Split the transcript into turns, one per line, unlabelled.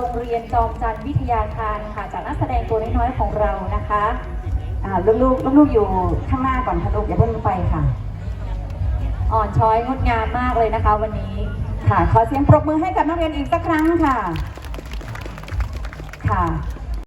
รงเรียนจอมจันทร์วิทยาคารค่ะจากนักแสดงตัวน้อยๆของเรานะคะ
อ่าลูกๆลูกๆอยู่ข้างหน้าก่อนค่ะลูกอย่าเพิ่งไปค่ะ
อ่อนช้อยงดงามมากเลยนะคะ วันนี้
ค่ะขอเสียงปรบมือให้กับนักเรียนอีกสักครั้งค่ะ ค่ะ